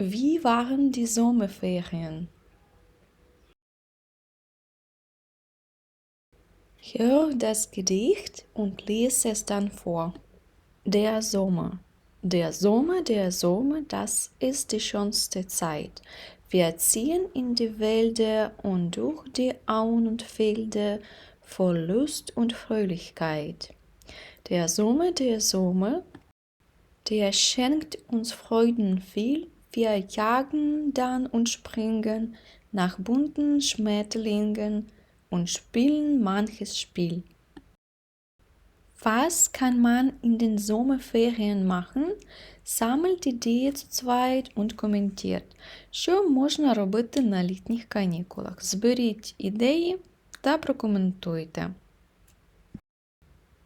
Wie waren die Sommerferien? Hör das Gedicht und lese es dann vor. Der Sommer. Der Sommer, der Sommer, das ist die schönste Zeit. Wir ziehen in die Wälder und durch die Auen und Felder voll Lust und Fröhlichkeit. Der Sommer, der Sommer, der schenkt uns Freuden viel. Wir jagen dann und springen nach bunten Schmetterlingen und spielen manches Spiel. Was kann man in den Sommerferien machen? Саммельт ідеї zu zweit und коментує, що можна робити на літніх канікулах. Зберіть ідеї та прокоментуйте.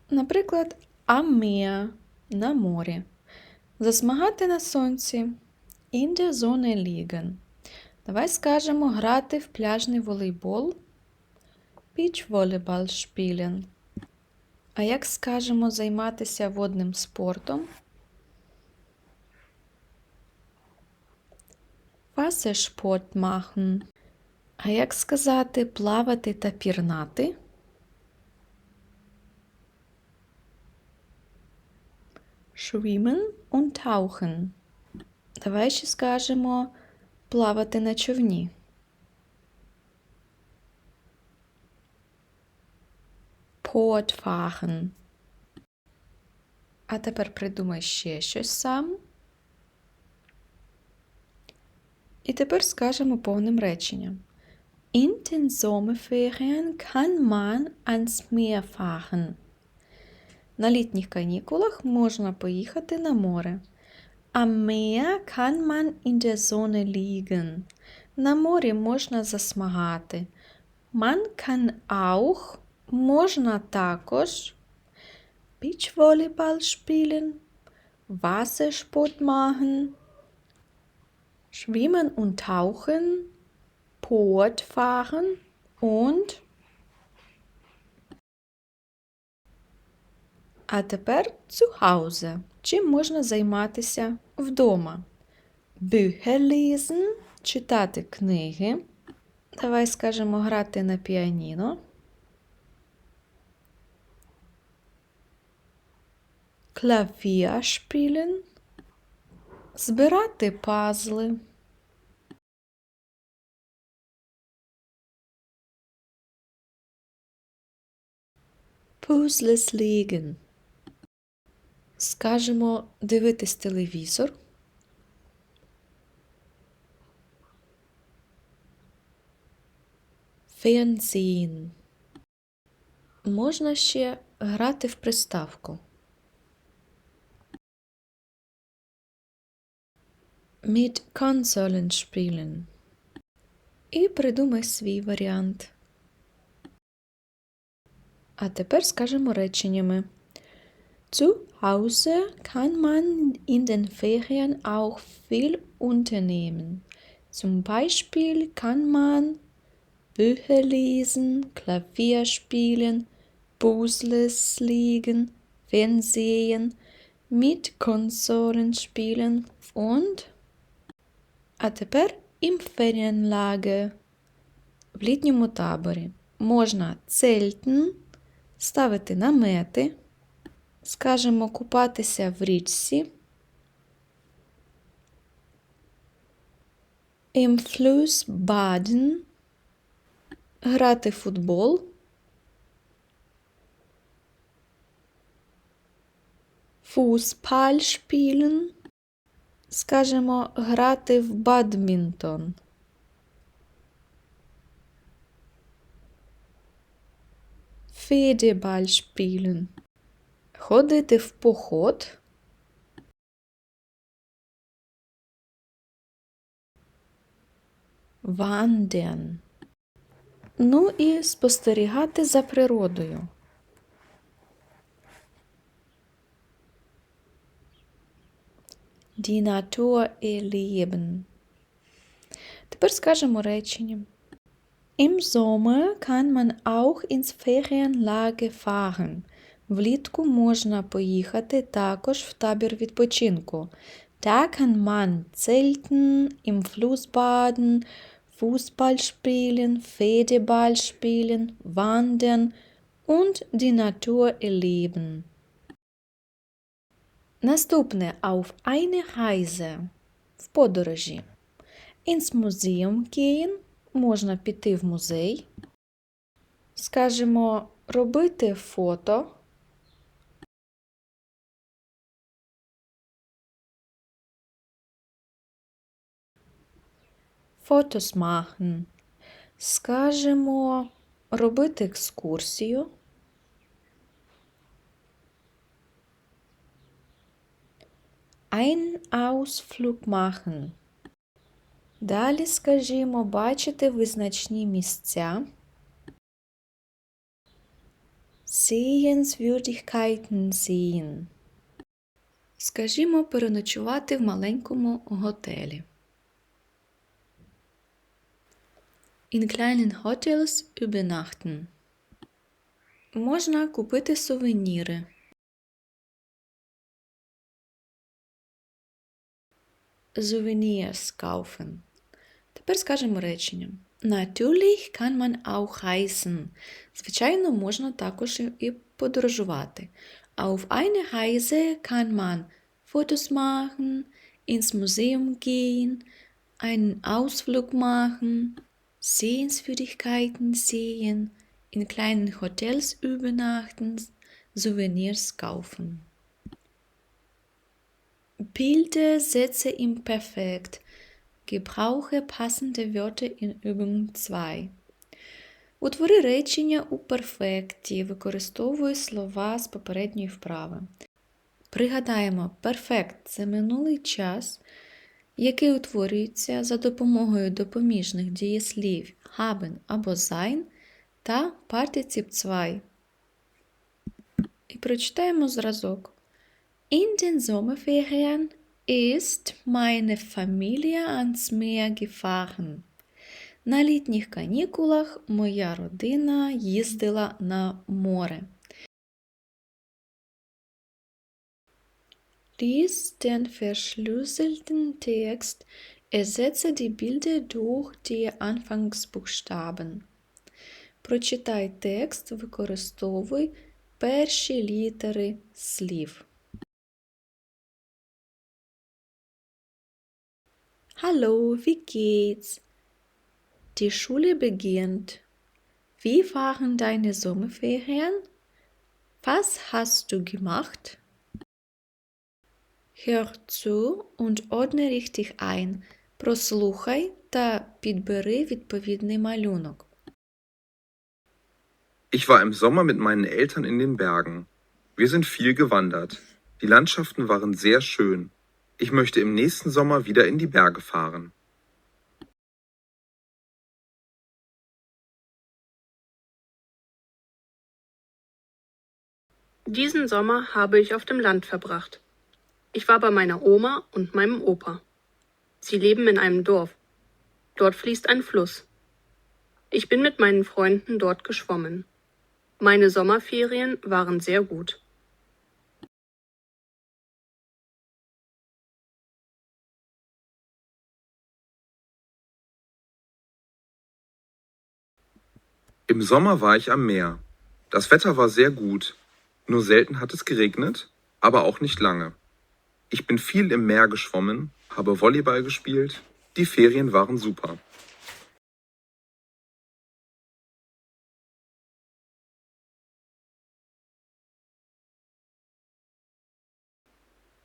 Наприклад, Амеа на морі. Засмагати на сонці. In der Sonne liegen. Давай скажемо грати в пляжний волейбол. Beachvolleyball spielen. А як скажемо займатися водним спортом? Wassersport machen. А як сказати плавати та пірнати? Schwimmen und tauchen. Давай ще скажемо плавати на човні. Portfahren. А тепер придумай ще щось сам. І тепер скажемо повним реченням. In den Sommerferien kann man ans Meer fahren. На літніх канікулах можна поїхати на море. Am Meer kann man in der Sonne liegen. На морі можна засмагати. Man kann auch можна також Beachvolleyball spielen, Wassersport machen, Schwimmen und Tauchen, Boot fahren und А тепер zu Hause. Чим можна займатися Вдома? Bücher – читати книги. Давай скажемо грати на піаніно. Klavier. Збирати пазли. Puzzles legen. Скажемо дивитись телевізор. Fernsehen. Можна ще грати в приставку. Mit Konsolen spielen. І придумай свій варіант. А тепер скажемо реченнями. Zu Hause kann man in den Ferien auch viel unternehmen. Zum Beispiel kann man Bücher lesen, Klavier spielen, Puzzles legen, Fernsehen, mit Konsolen spielen und А тепер im Ferienlager. В літньому таборі можна цельтен, ставити намети, Скажемо купатися в річці, im Fluss baden, грати в футбол, Fußball spielen, скажемо грати в бадмінтон. Федебаль spielen. Ходити в поход. Wandern. Ну і спостерігати за природою. Die Natur erleben. Тепер скажемо речення. Im Sommer kann man auch ins Ferienlager fahren. Влітку можна поїхати також в табір відпочинку. Da kann man zelten, im Fluss baden, Fußball spielen, Federball spielen, wandern und die Natur erleben. Наступне auf eine Reise в подорожі. Ins Museum gehen можна піти в музей. Скажемо робити фото. Fotos machen. Скажемо робити екскурсію. Ein Ausflug machen. Далі, скажімо, бачити визначні місця. Sehenswürdigkeiten sehen. Скажімо, переночувати в маленькому готелі. In kleinen Hotels übernachten. Можна купити сувеніри. Souvenirs kaufen. Тепер скажемо речення. Natürlich kann man auch reisen. Звичайно, можна також і подорожувати. Auf eine Reise kann man Fotos machen, ins Museum gehen, einen Ausflug machen, Sehenswürdigkeiten sehen, in kleinen Hotels übernachten, Souvenirs kaufen. Bilde Sätze im Perfekt. Gebrauche passende Wörter in Übung 2. Утвори речення у перфекті, використовуй слова з попередньої вправи. Пригадаємо, перфект це минулий час, Який утворюється за допомогою допоміжних дієслів haben або sein та Partizip 2. І прочитаємо зразок. In den Sommerferien ist meine Familie ans Meer gefahren. На літніх канікулах моя родина їздила на море. Lies den verschlüsselten Text, ersetze die Bilder durch die Anfangsbuchstaben. Прочитай текст, використовуй перші літери слів. Hallo, wie geht's? Die Schule beginnt. Wie waren deine Sommerferien? Was hast du gemacht? Hör zu und ordne richtig ein. Прослухай та підбери відповідний малюнок. Ich war im Sommer mit meinen Eltern in den Bergen. Wir sind viel gewandert. Die Landschaften waren sehr schön. Ich möchte im nächsten Sommer wieder in die Berge fahren. Diesen Sommer habe ich auf dem Land verbracht. Ich war bei meiner Oma und meinem Opa. Sie leben in einem Dorf. Dort fließt ein Fluss. Ich bin mit meinen Freunden dort geschwommen. Meine Sommerferien waren sehr gut. Im Sommer war ich am Meer. Das Wetter war sehr gut. Nur selten hat es geregnet, aber auch nicht lange. Ich bin viel im Meer geschwommen, habe Volleyball gespielt. Die Ferien waren super.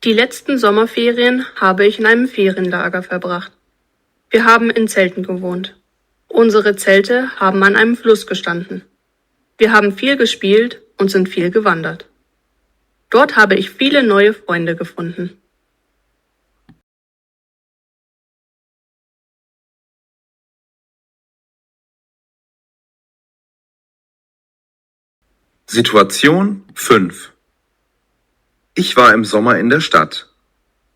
Die letzten Sommerferien habe ich in einem Ferienlager verbracht. Wir haben in Zelten gewohnt. Unsere Zelte haben an einem Fluss gestanden. Wir haben viel gespielt und sind viel gewandert. Dort habe ich viele neue Freunde gefunden. Situation 5 Ich war im Sommer in der Stadt.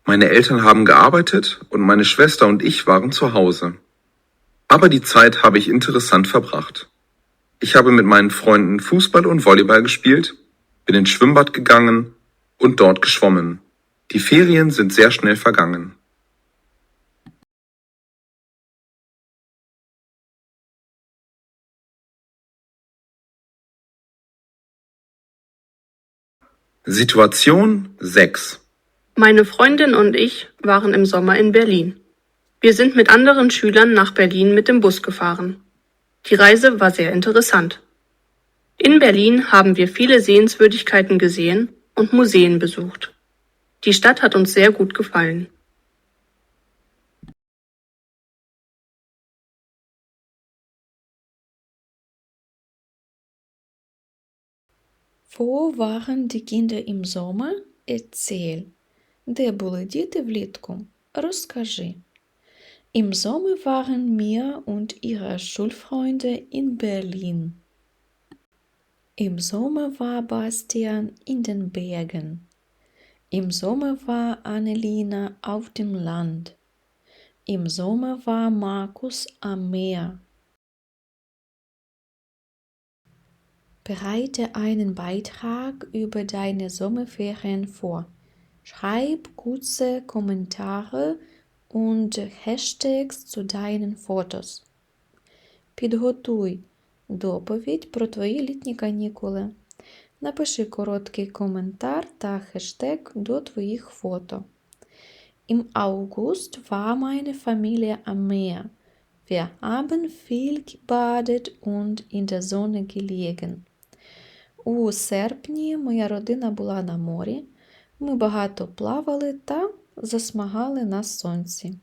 Meine Eltern haben gearbeitet und meine Schwester und ich waren zu Hause. Aber die Zeit habe ich interessant verbracht. Ich habe mit meinen Freunden Fußball und Volleyball gespielt, bin ins Schwimmbad gegangen und dort geschwommen. Die Ferien sind sehr schnell vergangen. Situation 6. Meine Freundin und ich waren im Sommer in Berlin. Wir sind mit anderen Schülern nach Berlin mit dem Bus gefahren. Die Reise war sehr interessant. In Berlin haben wir viele Sehenswürdigkeiten gesehen und Museen besucht. Die Stadt hat uns sehr gut gefallen. Wo waren die Kinder im Sommer? Erzähl. Де були діти влітку? Розкажи. Im Sommer waren Mia und ihre Schulfreunde in Berlin. Im Sommer war Bastian in den Bergen. Im Sommer war Annelina auf dem Land. Im Sommer war Markus am Meer. Bereite einen Beitrag über deine Sommerferien vor. Schreib kurze Kommentare und Hashtags zu deinen Fotos. Підготуй доповідь про твої літні канікули. Напиши короткий коментар та хештег до твоїх фото. Im August war meine Familie am Meer. Wir haben viel gebadet und in der Sonne gelegen. У серпні моя родина була на морі. Ми багато плавали та засмагали на сонці.